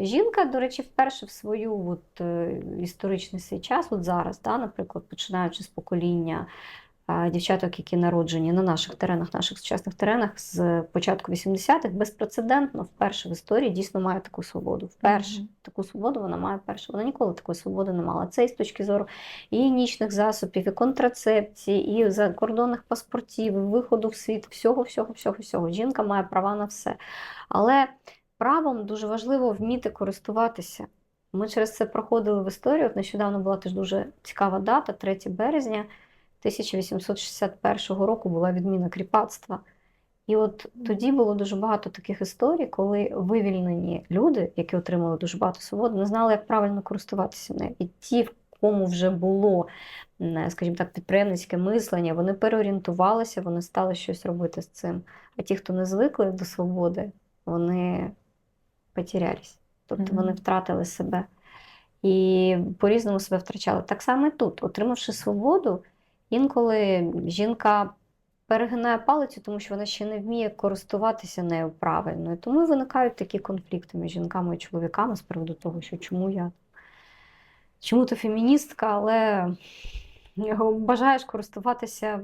Жінка, до речі, вперше в свою от, е, історичний свій час, от зараз, да, наприклад, починаючи з покоління е, дівчаток, які народжені на наших теренах, наших сучасних теренах з початку 80-х, безпрецедентно вперше в історії дійсно має таку свободу. Вперше Мгм. таку свободу вона має вперше. Вона ніколи такої свободи не мала. Це і з точки зору і нічних засобів, і контрацепції, і закордонних паспортів, і виходу в світ, всього, всього, всього, всього. Жінка має права на все. Але правом дуже важливо вміти користуватися. Ми через це проходили в історію. Нещодавно була теж дуже цікава дата, 3 березня 1861 року була відміна кріпацтва. І от тоді було дуже багато таких історій, коли вивільнені люди, які отримали дуже багато свободи, не знали, як правильно користуватися нею. І ті, в кому вже було, скажімо так, підприємницьке мислення, вони переорієнтувалися, вони стали щось робити з цим. А ті, хто не звикли до свободи, вони потерялись. Тобто вони втратили себе і по-різному себе втрачали. Так само і тут, отримавши свободу, інколи жінка перегинає палицю, тому що вона ще не вміє користуватися нею правильно. І тому і виникають такі конфлікти між жінками і чоловіками з приводу того, що чому я чому ти феміністка, але бажаєш користуватися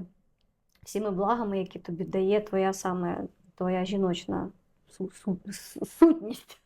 всіми благами, які тобі дає твоя саме твоя жіночна сутність.